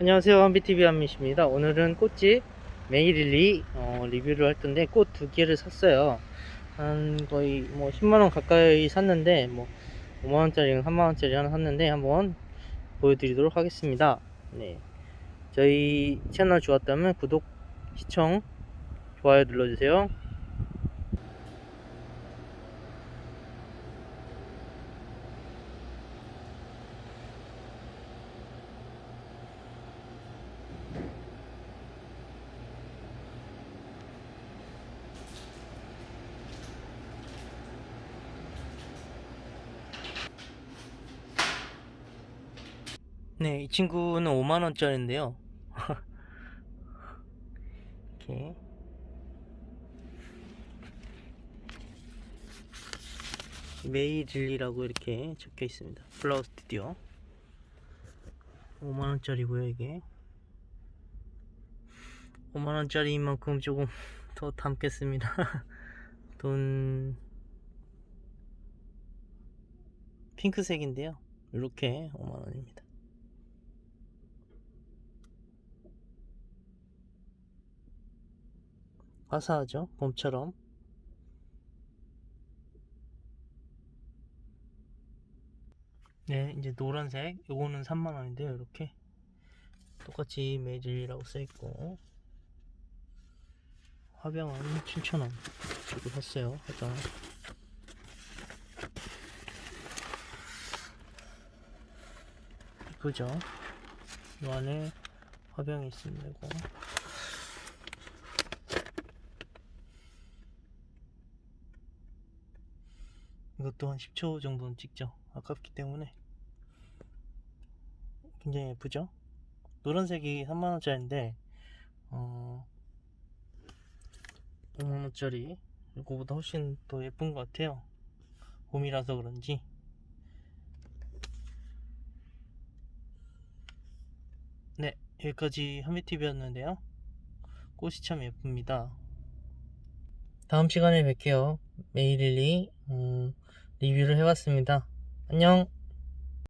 안녕하세요. 한비TV 한미입니다. 오늘은 꽃집 메이릴리 어, 리뷰를 할 텐데 꽃 두 개를 샀어요. 한 거의 뭐 10만원 가까이 샀는데 뭐 5만원짜리 3만원짜리 하나 샀는데 한번 보여드리도록 하겠습니다. 네. 저희 채널 좋았다면 구독 시청 좋아요 눌러주세요 네, 이 친구는 5만 원짜리인데요. 이렇게. 메이릴리라고 이렇게 적혀 있습니다. 플라워 스튜디오. 5만 원짜리고요, 이게. 5만 원짜리인 만큼 조금 더 담겠습니다. 돈, 핑크색인데요. 이렇게 5만 원입니다. 화사하죠? 봄처럼. 네, 이제 노란색. 요거는 3만원인데요, 이렇게. 똑같이 메질이라고 써있고. 화병은 7,000원. 주고 샀어요, 화병. 이쁘죠? 요 안에 화병이 있습니다, 이거. 이것도 한 10초 정도는 찍죠. 아깝기 때문에 굉장히 예쁘죠? 노란색이 3만원짜리인데 어 5만원짜리 이거보다 훨씬 더 예쁜 것 같아요. 봄이라서 그런지 네 여기까지 한미TV였는데요. 꽃이 참 예쁩니다. 다음 시간에 뵐게요. 메이릴리 음, 리뷰를 해봤습니다. 안녕.